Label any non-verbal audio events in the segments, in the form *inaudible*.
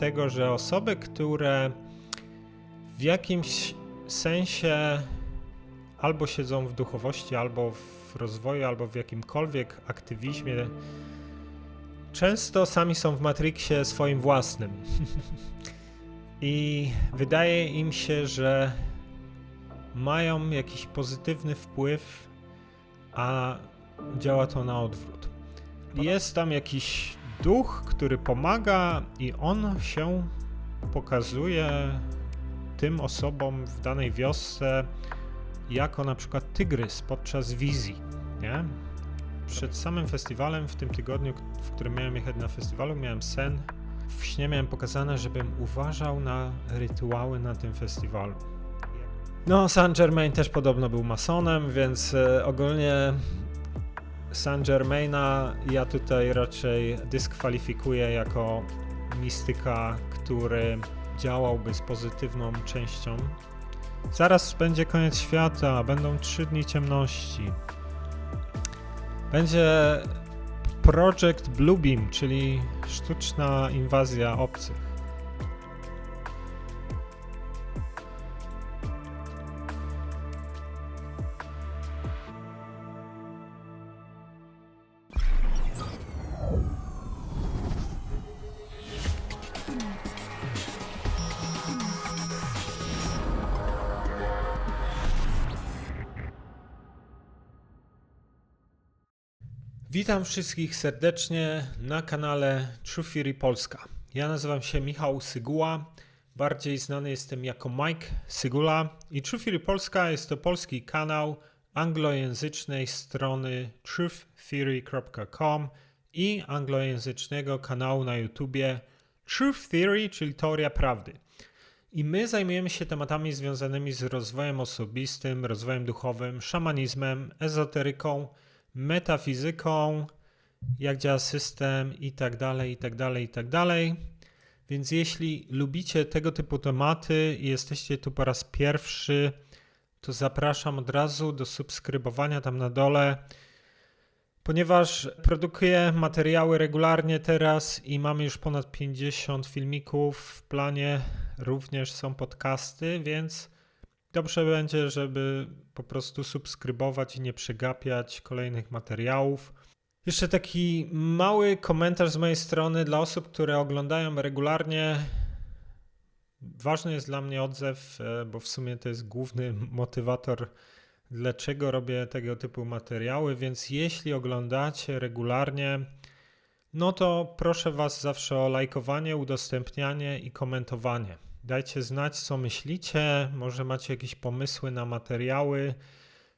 tego, że osoby, które w jakimś sensie albo siedzą w duchowości, albo w rozwoju, albo w jakimkolwiek aktywizmie, często sami są w Matrixie swoim własnym. I wydaje im się, że mają jakiś pozytywny wpływ, a działa to na odwrót. Jest tam jakiś duch, który pomaga, i on się pokazuje tym osobom w danej wiosce jako na przykład tygrys podczas wizji. Nie? Przed samym festiwalem, w tym tygodniu, w którym miałem jechać na festiwalu, miałem sen. W śnie miałem pokazane, żebym uważał na rytuały na tym festiwalu. No, Saint Germain też podobno był masonem, więc e, ogólnie Saint Germaina ja tutaj raczej dyskwalifikuję jako mistyka, który działałby z pozytywną częścią. Zaraz będzie koniec świata, będą trzy dni ciemności. Będzie Project Bluebeam, czyli sztuczna inwazja obcych. Witam wszystkich serdecznie na kanale True Fury Polska. Ja nazywam się Michał Syguła, bardziej znany jestem jako Mike Sygula i True Fury Polska jest to polski kanał anglojęzycznej strony truththeory.com i anglojęzycznego kanału na YouTubie Truth Theory, czyli teoria prawdy. I my zajmujemy się tematami związanymi z rozwojem osobistym, rozwojem duchowym, szamanizmem, ezoteryką, metafizyką, jak działa system i tak dalej, i tak dalej, i tak dalej. Więc jeśli lubicie tego typu tematy i jesteście tu po raz pierwszy, to zapraszam od razu do subskrybowania tam na dole, ponieważ produkuję materiały regularnie teraz i mamy już ponad 50 filmików w planie, również są podcasty, więc dobrze będzie, żeby po prostu subskrybować i nie przegapiać kolejnych materiałów. Jeszcze taki mały komentarz z mojej strony dla osób, które oglądają regularnie. Ważny jest dla mnie odzew, e, bo w sumie to jest główny motywator, dlaczego robię tego typu materiały. Więc jeśli oglądacie regularnie, no to proszę Was zawsze o lajkowanie, udostępnianie i komentowanie. Dajcie znać, co myślicie. Może macie jakieś pomysły na materiały,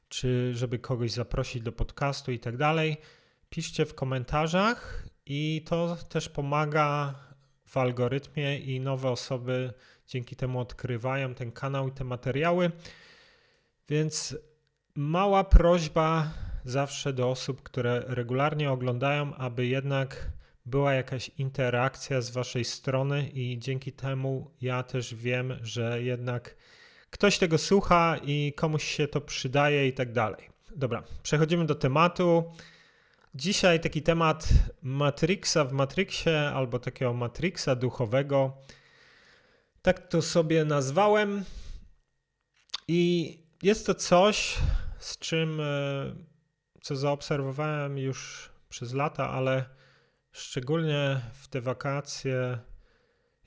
czy żeby kogoś zaprosić do podcastu i tak dalej. Piszcie w komentarzach i to też pomaga w algorytmie i nowe osoby dzięki temu odkrywają ten kanał i te materiały. Więc mała prośba zawsze do osób, które regularnie oglądają, aby jednak była jakaś interakcja z waszej strony i dzięki temu ja też wiem, że jednak ktoś tego słucha i komuś się to przydaje i tak dalej. Dobra, przechodzimy do tematu. Dzisiaj taki temat Matrixa w Matrixie albo takiego Matrixa duchowego. Tak to sobie nazwałem. I jest to coś, z czym, e, co zaobserwowałem już przez lata, ale szczególnie w te wakacje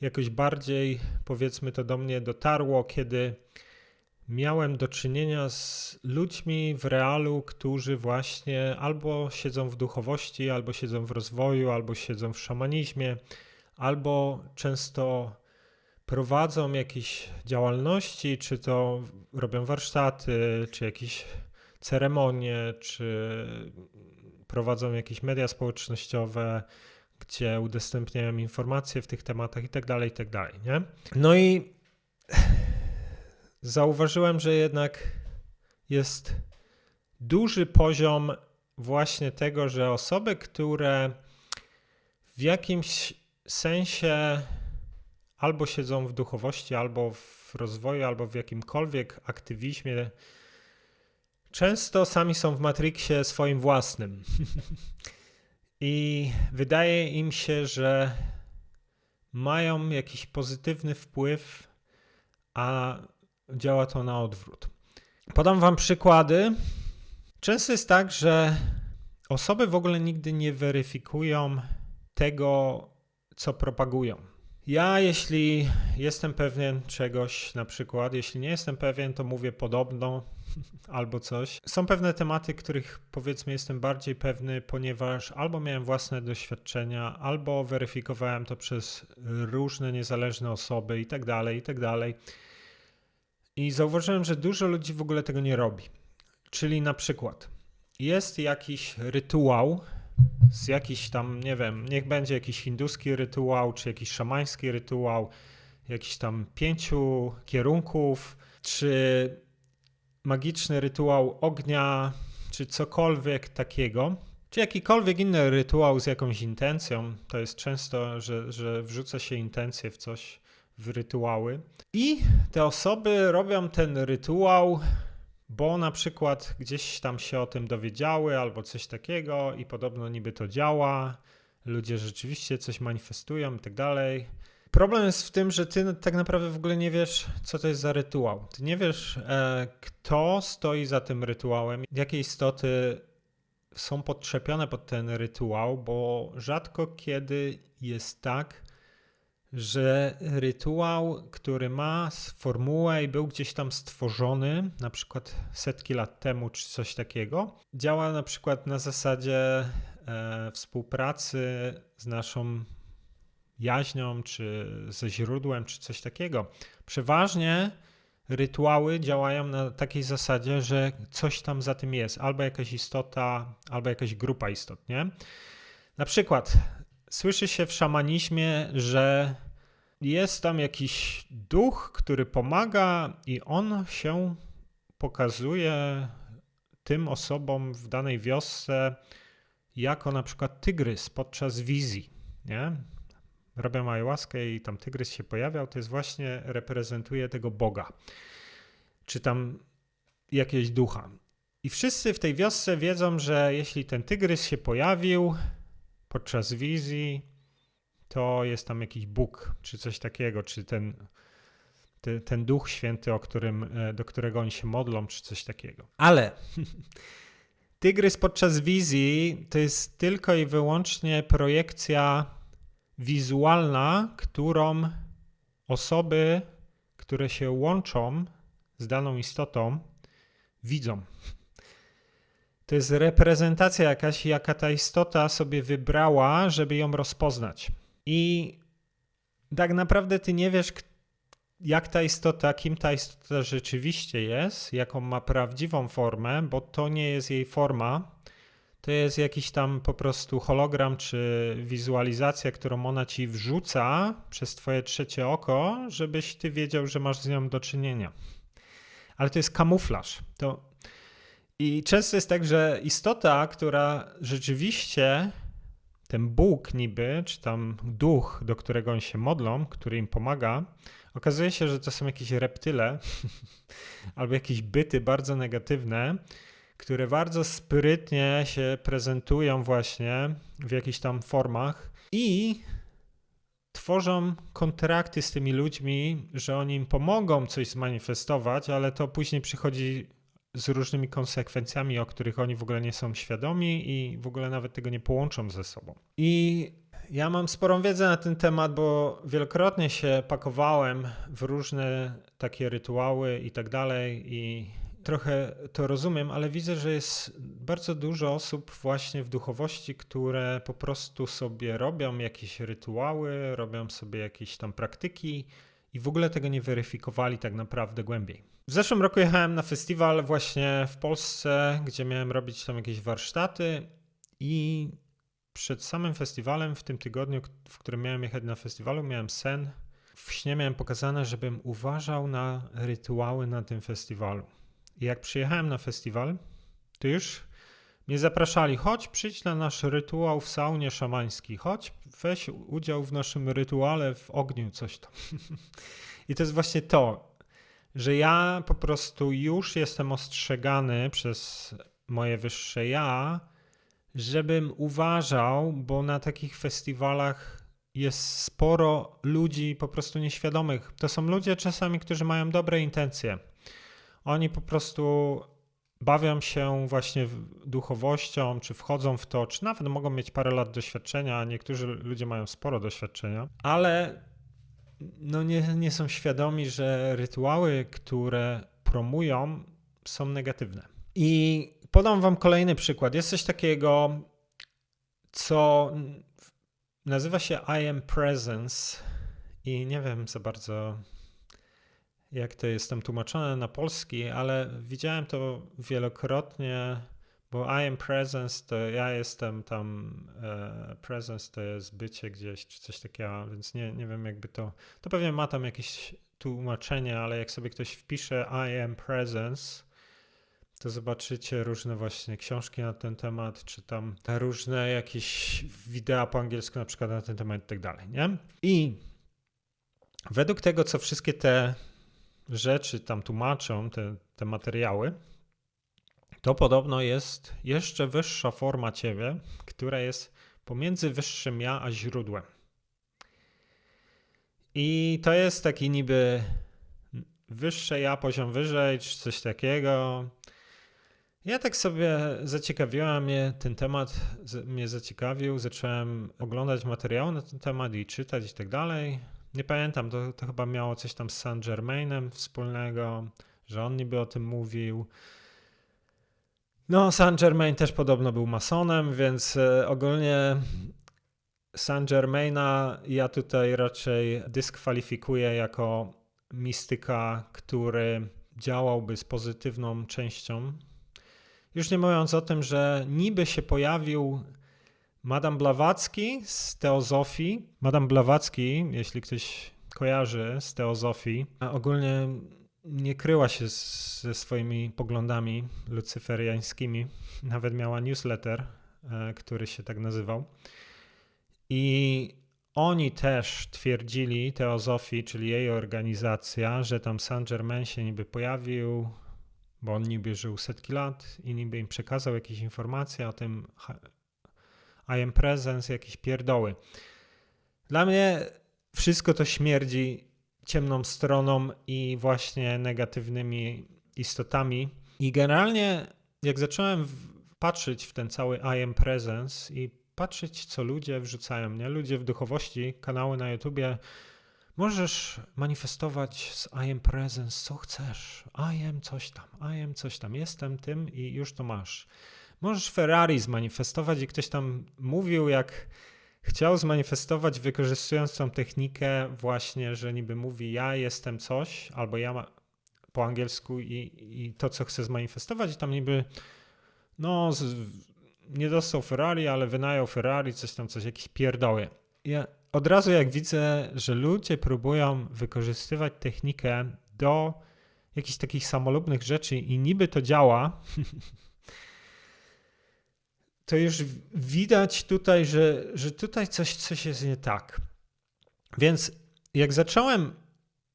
jakoś bardziej, powiedzmy to do mnie dotarło, kiedy miałem do czynienia z ludźmi w realu, którzy właśnie albo siedzą w duchowości, albo siedzą w rozwoju, albo siedzą w szamanizmie, albo często prowadzą jakieś działalności, czy to robią warsztaty, czy jakieś ceremonie, czy prowadzą jakieś media społecznościowe, gdzie udostępniają informacje w tych tematach i tak dalej, i tak nie? No i *sighs* zauważyłem, że jednak jest duży poziom właśnie tego, że osoby, które w jakimś sensie albo siedzą w duchowości, albo w rozwoju, albo w jakimkolwiek aktywizmie często sami są w Matrixie swoim własnym. *laughs* I wydaje im się, że mają jakiś pozytywny wpływ, a działa to na odwrót. Podam Wam przykłady. Często jest tak, że osoby w ogóle nigdy nie weryfikują tego, co propagują. Ja, jeśli jestem pewien czegoś, na przykład, jeśli nie jestem pewien, to mówię podobno *laughs* albo coś. Są pewne tematy, których powiedzmy jestem bardziej pewny, ponieważ albo miałem własne doświadczenia, albo weryfikowałem to przez różne niezależne osoby i tak dalej, i tak dalej. I zauważyłem, że dużo ludzi w ogóle tego nie robi. Czyli na przykład jest jakiś rytuał, z jakiś tam, nie wiem, niech będzie jakiś hinduski rytuał, czy jakiś szamański rytuał, jakiś tam pięciu kierunków, czy magiczny rytuał ognia, czy cokolwiek takiego, czy jakikolwiek inny rytuał z jakąś intencją. To jest często, że, że wrzuca się intencje w coś, w rytuały. I te osoby robią ten rytuał bo na przykład gdzieś tam się o tym dowiedziały albo coś takiego i podobno niby to działa, ludzie rzeczywiście coś manifestują i tak dalej. Problem jest w tym, że ty tak naprawdę w ogóle nie wiesz, co to jest za rytuał. Ty nie wiesz, e, kto stoi za tym rytuałem, jakie istoty są podczepione pod ten rytuał, bo rzadko kiedy jest tak, że rytuał, który ma formułę i był gdzieś tam stworzony, na przykład setki lat temu czy coś takiego, działa na przykład na zasadzie e, współpracy z naszą jaźnią, czy ze źródłem, czy coś takiego. Przeważnie rytuały działają na takiej zasadzie, że coś tam za tym jest, albo jakaś istota, albo jakaś grupa istot, nie? Na przykład słyszy się w szamanizmie, że jest tam jakiś duch, który pomaga, i on się pokazuje tym osobom w danej wiosce jako na przykład tygrys podczas wizji. Nie? Robią ayahuaskę i tam tygrys się pojawiał, to jest właśnie reprezentuje tego Boga. Czy tam jakiegoś ducha. I wszyscy w tej wiosce wiedzą, że jeśli ten tygrys się pojawił podczas wizji, to jest tam jakiś Bóg, czy coś takiego, czy ten, ten Duch Święty, o którym, e, do którego oni się modlą, czy coś takiego. Ale *laughs* Tygrys podczas wizji to jest tylko i wyłącznie projekcja wizualna, którą osoby, które się łączą z daną istotą, widzą. To jest reprezentacja jakaś, jaka ta istota sobie wybrała, żeby ją rozpoznać. I tak naprawdę ty nie wiesz, jak ta istota, kim ta istota rzeczywiście jest, jaką ma prawdziwą formę, bo to nie jest jej forma. To jest jakiś tam po prostu hologram czy wizualizacja, którą ona ci wrzuca przez twoje trzecie oko, żebyś ty wiedział, że masz z nią do czynienia. Ale to jest kamuflaż. To... I często jest tak, że istota, która rzeczywiście ten Bóg niby, czy tam duch, do którego oni się modlą, który im pomaga, okazuje się, że to są jakieś reptyle *laughs* albo jakieś byty bardzo negatywne, które bardzo sprytnie się prezentują właśnie w jakichś tam formach i tworzą kontrakty z tymi ludźmi, że oni im pomogą coś zmanifestować, ale to później przychodzi z różnymi konsekwencjami, o których oni w ogóle nie są świadomi i w ogóle nawet tego nie połączą ze sobą. I ja mam sporą wiedzę na ten temat, bo wielokrotnie się pakowałem w różne takie rytuały i tak dalej i trochę to rozumiem, ale widzę, że jest bardzo dużo osób właśnie w duchowości, które po prostu sobie robią jakieś rytuały, robią sobie jakieś tam praktyki i w ogóle tego nie weryfikowali tak naprawdę głębiej. W zeszłym roku jechałem na festiwal właśnie w Polsce, gdzie miałem robić tam jakieś warsztaty i przed samym festiwalem, w tym tygodniu, w którym miałem jechać na festiwalu, miałem sen. W śnie miałem pokazane, żebym uważał na rytuały na tym festiwalu. I jak przyjechałem na festiwal, to już mnie zapraszali, chodź, przyjdź na nasz rytuał w saunie szamańskiej, chodź, weź udział w naszym rytuale w ogniu, coś tam. *laughs* I to jest właśnie to że ja po prostu już jestem ostrzegany przez moje wyższe ja, żebym uważał, bo na takich festiwalach jest sporo ludzi po prostu nieświadomych. To są ludzie czasami, którzy mają dobre intencje. Oni po prostu bawią się właśnie duchowością, czy wchodzą w to, czy nawet mogą mieć parę lat doświadczenia, niektórzy ludzie mają sporo doświadczenia, ale no nie, nie są świadomi, że rytuały, które promują, są negatywne. I podam wam kolejny przykład. Jest coś takiego, co nazywa się I am presence i nie wiem za bardzo jak to jest tam tłumaczone na polski, ale widziałem to wielokrotnie, bo I am presence to ja jestem tam, e, presence to jest bycie gdzieś, czy coś takiego, więc nie, nie wiem jakby to, to pewnie ma tam jakieś tłumaczenie, ale jak sobie ktoś wpisze I am presence, to zobaczycie różne właśnie książki na ten temat, czy tam te różne jakieś wideo po angielsku na przykład na ten temat i tak dalej, nie? I według tego, co wszystkie te rzeczy tam tłumaczą, te, te materiały, to podobno jest jeszcze wyższa forma ciebie, która jest pomiędzy wyższym ja a źródłem. I to jest taki niby wyższe ja, poziom wyżej, czy coś takiego. Ja tak sobie zaciekawiłem mnie, ten temat mnie zaciekawił, zacząłem oglądać materiały na ten temat i czytać i tak dalej. Nie pamiętam, to, to chyba miało coś tam z Saint Germainem wspólnego, że on niby o tym mówił. No, Saint Germain też podobno był masonem, więc e, ogólnie Saint Germaina ja tutaj raczej dyskwalifikuję jako mistyka, który działałby z pozytywną częścią. Już nie mówiąc o tym, że niby się pojawił Madame Blawacki z Teozofii. Madame Blawacki, jeśli ktoś kojarzy z Teozofii, ogólnie nie kryła się ze swoimi poglądami lucyferiańskimi. Nawet miała newsletter, e, który się tak nazywał. I oni też twierdzili, Teozofii, czyli jej organizacja, że tam Saint Germain się niby pojawił, bo on niby żył setki lat i niby im przekazał jakieś informacje o tym i am presence, jakieś pierdoły. Dla mnie wszystko to śmierdzi ciemną stroną i właśnie negatywnymi istotami. I generalnie, jak zacząłem patrzeć w ten cały I am presence i patrzeć, co ludzie wrzucają, nie? Ludzie w duchowości, kanały na YouTubie, możesz manifestować z I am presence, co chcesz. I am coś tam, I am coś tam, jestem tym i już to masz. Możesz Ferrari zmanifestować i ktoś tam mówił, jak chciał zmanifestować, wykorzystując tą technikę, właśnie, że niby mówi: Ja jestem coś, albo ja ma, po angielsku i, i to, co chcę zmanifestować, i tam niby, no, z, nie dostał Ferrari, ale wynajął Ferrari, coś tam, coś, jakieś pierdoły. Ja od razu, jak widzę, że ludzie próbują wykorzystywać technikę do jakichś takich samolubnych rzeczy i niby to działa, *laughs* to już widać tutaj, że, że tutaj coś, coś jest nie tak. Więc jak zacząłem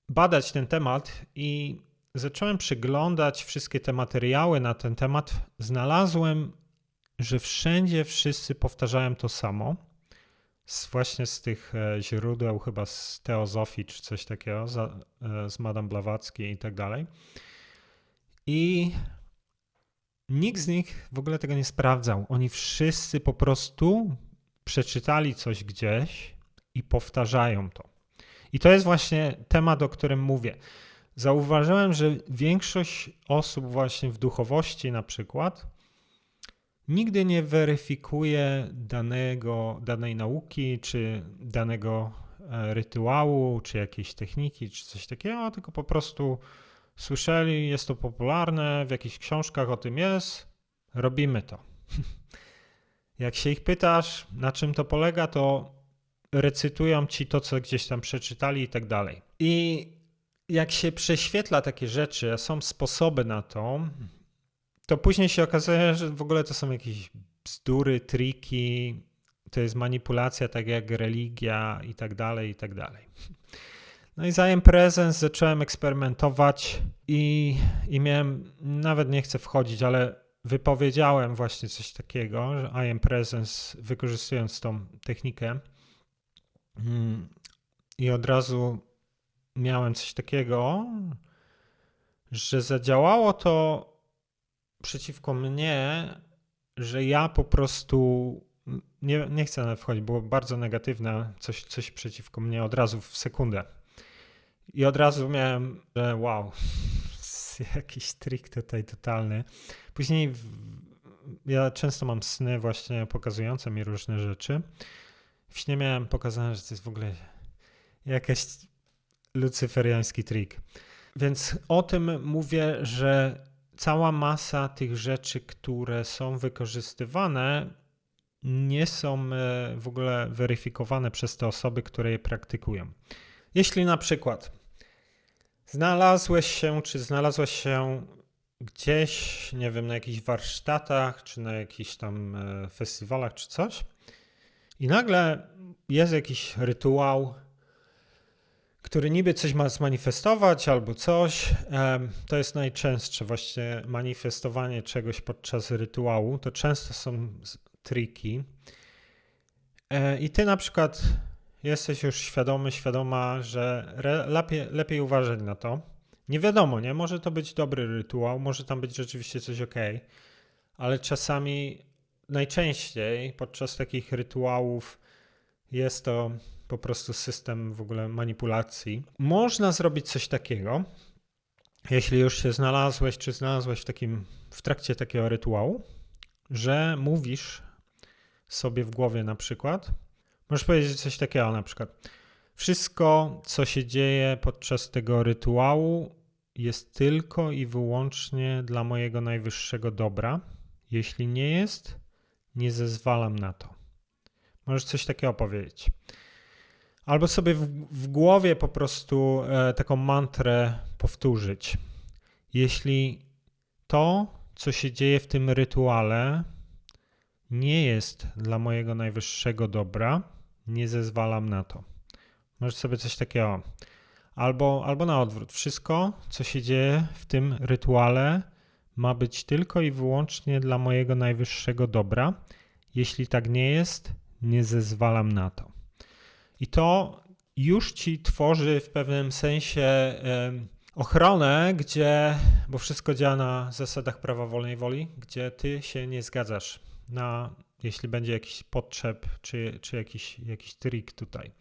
badać ten temat i zacząłem przyglądać wszystkie te materiały na ten temat, znalazłem, że wszędzie wszyscy powtarzają to samo. Z, właśnie z tych e, źródeł, chyba z Teozofii czy coś takiego, z, e, z Madame Blawacki i tak dalej. I Nikt z nich w ogóle tego nie sprawdzał. Oni wszyscy po prostu przeczytali coś gdzieś i powtarzają to. I to jest właśnie temat, o którym mówię. Zauważyłem, że większość osób właśnie w duchowości na przykład nigdy nie weryfikuje danego, danej nauki, czy danego e, rytuału, czy jakiejś techniki, czy coś takiego, tylko po prostu Słyszeli, jest to popularne, w jakichś książkach o tym jest, robimy to. *laughs* Jak się ich pytasz, na czym to polega, to recytują ci to, co gdzieś tam przeczytali i tak dalej. I jak się prześwietla takie rzeczy, a są sposoby na to, to później się okazuje, że w ogóle to są jakieś bzdury, triki, to jest manipulacja, tak jak religia i tak dalej, i tak dalej. No i zajem Presence zacząłem eksperymentować i, i miałem, nawet nie chcę wchodzić, ale wypowiedziałem właśnie coś takiego, że I am Presence wykorzystując tą technikę. Mm, I od razu miałem coś takiego, że zadziałało to przeciwko mnie, że ja po prostu nie, nie chcę nawet wchodzić, było bardzo negatywne, coś, coś przeciwko mnie od razu w sekundę. I od razu miałem, że wow, *laughs* jakiś trik tutaj totalny. Później w, ja często mam sny właśnie pokazujące mi różne rzeczy. W śnie miałem pokazane, że to jest w ogóle jakiś lucyferiański trik. Więc o tym mówię, że cała masa tych rzeczy, które są wykorzystywane, nie są e, w ogóle weryfikowane przez te osoby, które je praktykują. Jeśli na przykład znalazłeś się, czy znalazłaś się gdzieś, nie wiem, na jakichś warsztatach, czy na jakichś tam e, festiwalach, czy coś, i nagle jest jakiś rytuał, który niby coś ma zmanifestować albo coś. To jest najczęstsze właśnie manifestowanie czegoś podczas rytuału. To często są triki. E, I ty na przykład jesteś już świadomy, świadoma, że lepiej, lepiej uważać na to. Nie wiadomo, nie? Może to być dobry rytuał, może tam być rzeczywiście coś ok, ale czasami, najczęściej podczas takich rytuałów jest to po prostu system w ogóle manipulacji. Można zrobić coś takiego, jeśli już się znalazłeś, czy znalazłeś w, takim, w trakcie takiego rytuału, że mówisz sobie w głowie na przykład, możesz powiedzieć coś takiego na przykład. Wszystko, co się dzieje podczas tego rytuału, jest tylko i wyłącznie dla mojego najwyższego dobra. Jeśli nie jest, nie zezwalam na to. Możesz coś takiego powiedzieć. Albo sobie w, w głowie po prostu e, taką mantrę powtórzyć. Jeśli to, co się dzieje w tym rytuale, nie jest dla mojego najwyższego dobra, nie zezwalam na to. Możesz sobie coś takiego. Albo, albo na odwrót. Wszystko, co się dzieje w tym rytuale, ma być tylko i wyłącznie dla mojego najwyższego dobra. Jeśli tak nie jest, nie zezwalam na to. I to już ci tworzy w pewnym sensie ochronę, gdzie, bo wszystko działa na zasadach prawa wolnej woli, gdzie ty się nie zgadzasz na, jeśli będzie jakiś podczep czy, czy jakiś, jakiś trik tutaj.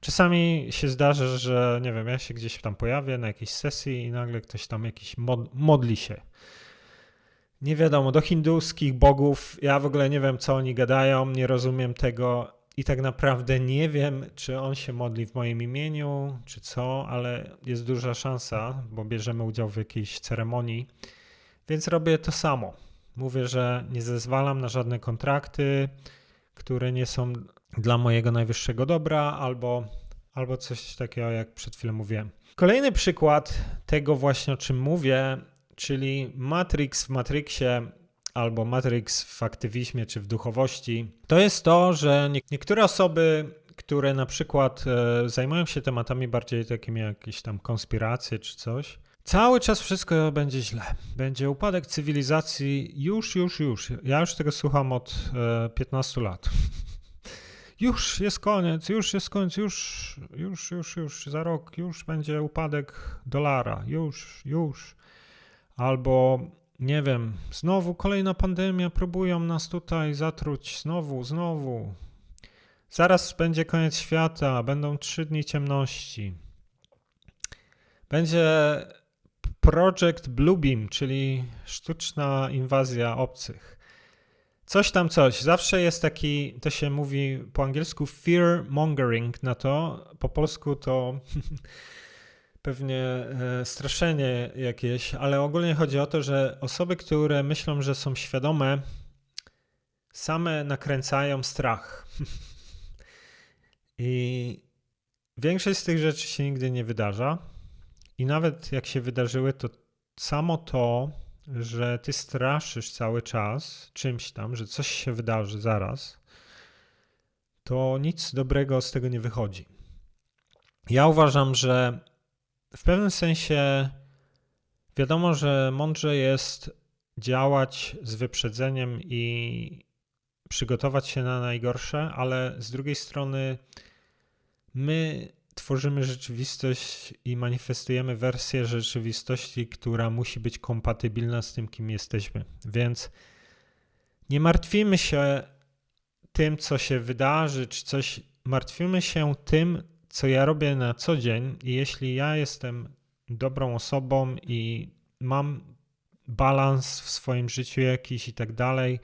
Czasami się zdarza, że nie wiem, ja się gdzieś tam pojawię na jakiejś sesji i nagle ktoś tam jakiś mod, modli się. Nie wiadomo, do hinduskich bogów, ja w ogóle nie wiem, co oni gadają, nie rozumiem tego i tak naprawdę nie wiem, czy on się modli w moim imieniu, czy co, ale jest duża szansa, bo bierzemy udział w jakiejś ceremonii, więc robię to samo. Mówię, że nie zezwalam na żadne kontrakty, które nie są dla mojego najwyższego dobra, albo, albo coś takiego, jak przed chwilą mówiłem. Kolejny przykład tego właśnie, o czym mówię, czyli Matrix w Matrixie albo Matrix w aktywizmie czy w duchowości, to jest to, że niektóre osoby, które na przykład e, zajmują się tematami bardziej takimi jakieś tam konspiracje czy coś, cały czas wszystko będzie źle. Będzie upadek cywilizacji już, już, już. Ja już tego słucham od 15 e, lat. Już jest koniec, już jest koniec, już, już, już, już, za rok już będzie upadek dolara, już, już. Albo nie wiem, znowu kolejna pandemia, próbują nas tutaj zatruć, znowu, znowu. Zaraz będzie koniec świata, będą trzy dni ciemności. Będzie Project Bluebeam, czyli sztuczna inwazja obcych. Coś tam coś. Zawsze jest taki, to się mówi po angielsku fear mongering na to. Po polsku to *laughs* pewnie e, straszenie jakieś, ale ogólnie chodzi o to, że osoby, które myślą, że są świadome, same nakręcają strach. *laughs* I większość z tych rzeczy się nigdy nie wydarza. I nawet jak się wydarzyły, to samo to, że ty straszysz cały czas czymś tam, że coś się wydarzy zaraz, to nic dobrego z tego nie wychodzi. Ja uważam, że w pewnym sensie wiadomo, że mądrze jest działać z wyprzedzeniem i przygotować się na najgorsze, ale z drugiej strony My tworzymy rzeczywistość i manifestujemy wersję rzeczywistości, która musi być kompatybilna z tym, kim jesteśmy. Więc nie martwimy się tym, co się wydarzy, czy coś. Martwimy się tym, co ja robię na co dzień. I jeśli ja jestem dobrą osobą i mam balans w swoim życiu jakiś i tak dalej,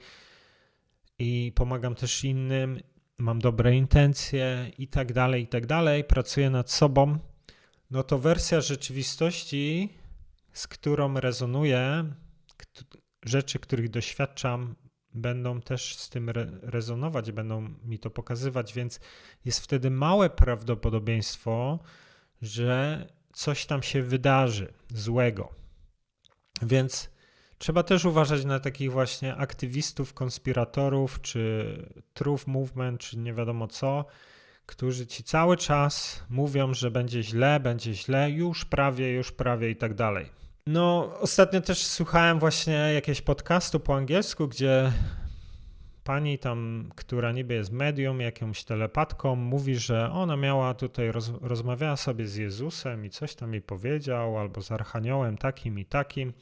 i pomagam też innym, mam dobre intencje i tak dalej, i tak dalej, pracuję nad sobą, no to wersja rzeczywistości, z którą rezonuję, rzeczy, których doświadczam, będą też z tym re- rezonować, będą mi to pokazywać, więc jest wtedy małe prawdopodobieństwo, że coś tam się wydarzy złego. Więc trzeba też uważać na takich właśnie aktywistów, konspiratorów, czy truth movement, czy nie wiadomo co, którzy ci cały czas mówią, że będzie źle, będzie źle, już prawie, już prawie i tak dalej. No, ostatnio też słuchałem właśnie jakiegoś podcastu po angielsku, gdzie pani tam, która niby jest medium, jakąś telepatką, mówi, że ona miała tutaj, roz, rozmawiała sobie z Jezusem i coś tam jej powiedział, albo z Archaniołem takim i takim.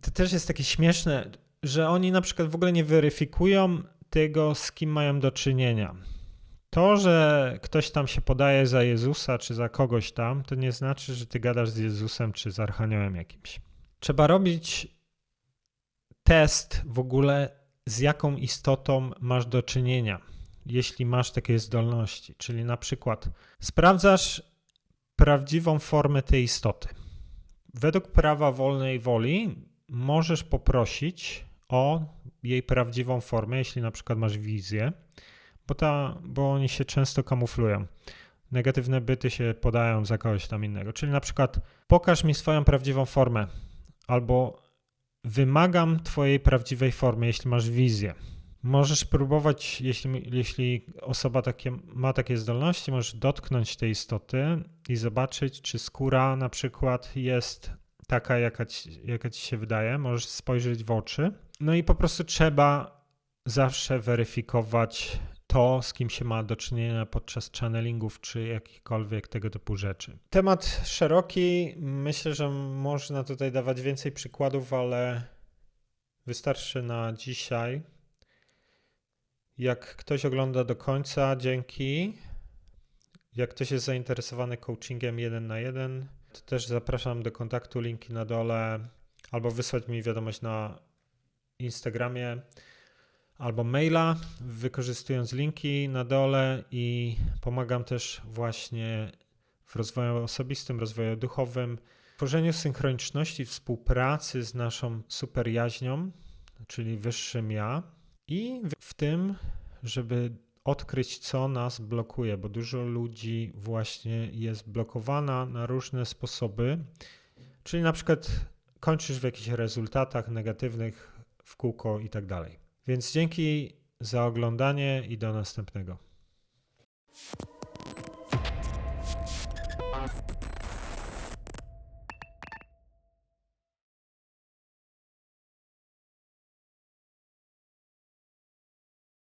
To też jest takie śmieszne, że oni na przykład w ogóle nie weryfikują tego, z kim mają do czynienia. To, że ktoś tam się podaje za Jezusa czy za kogoś tam, to nie znaczy, że ty gadasz z Jezusem czy z Archaniołem jakimś. Trzeba robić test w ogóle, z jaką istotą masz do czynienia, jeśli masz takie zdolności. Czyli na przykład sprawdzasz prawdziwą formę tej istoty. Według prawa wolnej woli możesz poprosić o jej prawdziwą formę, jeśli na przykład masz wizję, bo, ta, bo oni się często kamuflują. Negatywne byty się podają za kogoś tam innego. Czyli na przykład pokaż mi swoją prawdziwą formę, albo wymagam twojej prawdziwej formy, jeśli masz wizję. Możesz próbować, jeśli, jeśli osoba takie, ma takie zdolności, możesz dotknąć tej istoty i zobaczyć, czy skóra na przykład jest taka, jaka ci, jaka ci się wydaje. Możesz spojrzeć w oczy. No i po prostu trzeba zawsze weryfikować to, z kim się ma do czynienia podczas channelingów czy jakichkolwiek tego typu rzeczy. Temat szeroki. Myślę, że można tutaj dawać więcej przykładów, ale wystarczy na dzisiaj. Jak ktoś ogląda do końca, dzięki. Jak ktoś jest zainteresowany coachingiem jeden na jeden, to też zapraszam do kontaktu, linki na dole, albo wysłać mi wiadomość na Instagramie, albo maila, wykorzystując linki na dole i pomagam też właśnie w rozwoju osobistym, rozwoju duchowym, tworzeniu synchroniczności, współpracy z naszą superjaźnią, czyli wyższym ja i w- tym, żeby odkryć, co nas blokuje, bo dużo ludzi właśnie jest blokowana na różne sposoby, czyli na przykład kończysz w jakichś rezultatach negatywnych w kółko i tak dalej. Więc dzięki za oglądanie i do następnego.